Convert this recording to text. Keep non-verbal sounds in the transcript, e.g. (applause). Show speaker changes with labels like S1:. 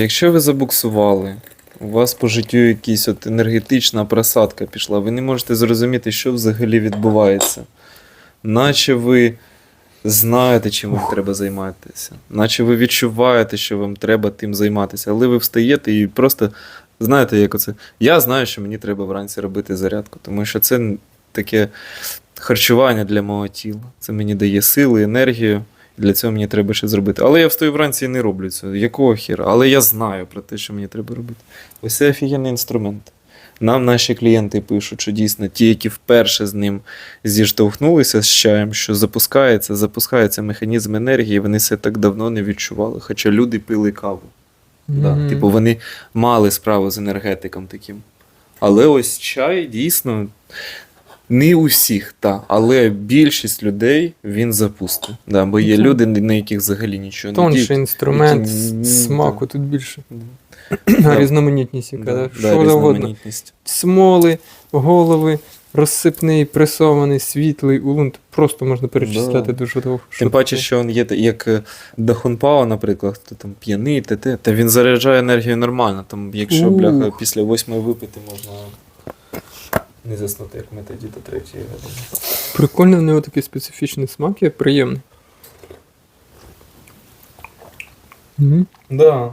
S1: Якщо ви забуксували, у вас по життю якась от енергетична просадка пішла, ви не можете зрозуміти, що взагалі відбувається. Наче ви знаєте, чим вам треба займатися, наче ви відчуваєте, що вам треба тим займатися, але ви встаєте і просто знаєте, як оце. Я знаю, що мені треба вранці робити зарядку, тому що це таке харчування для мого тіла. Це мені дає сили, енергію. Для цього мені треба ще зробити. Але я встаю вранці і не роблю цього. Якого хіра? Але я знаю про те, що мені треба робити. Ось це офігенний інструмент. Нам наші клієнти пишуть, що дійсно ті, які вперше з ним зіштовхнулися з чаєм, що запускається, запускається механізм енергії, вони це так давно не відчували. Хоча люди пили каву. Да. Типу, вони мали справу з енергетиком таким. Але ось чай дійсно не у всіх, та, але більшість людей він запустить. Да, бо є люди, на яких взагалі нічого не
S2: Тонший інструмент,
S1: які-
S2: смаку тут більше. (clears throat)
S1: Да.
S2: Різноманітність, яка,
S1: Да,
S2: що завгодно.
S1: різноманітність.
S2: Смоли, голови, розсипний, пресований, світлий, улун. Просто можна перечисляти
S1: Да.
S2: дуже довго.
S1: Тим паче, що він є як е, Дахунпао, наприклад, хто там п'яний, та він заряджає енергію нормально. Там, якщо бляха після восьмої випити, можна не заснути, як ми тоді до третьої години.
S2: Прикольно, в нього такий специфічний смак є, приємний. Угу.
S1: Да.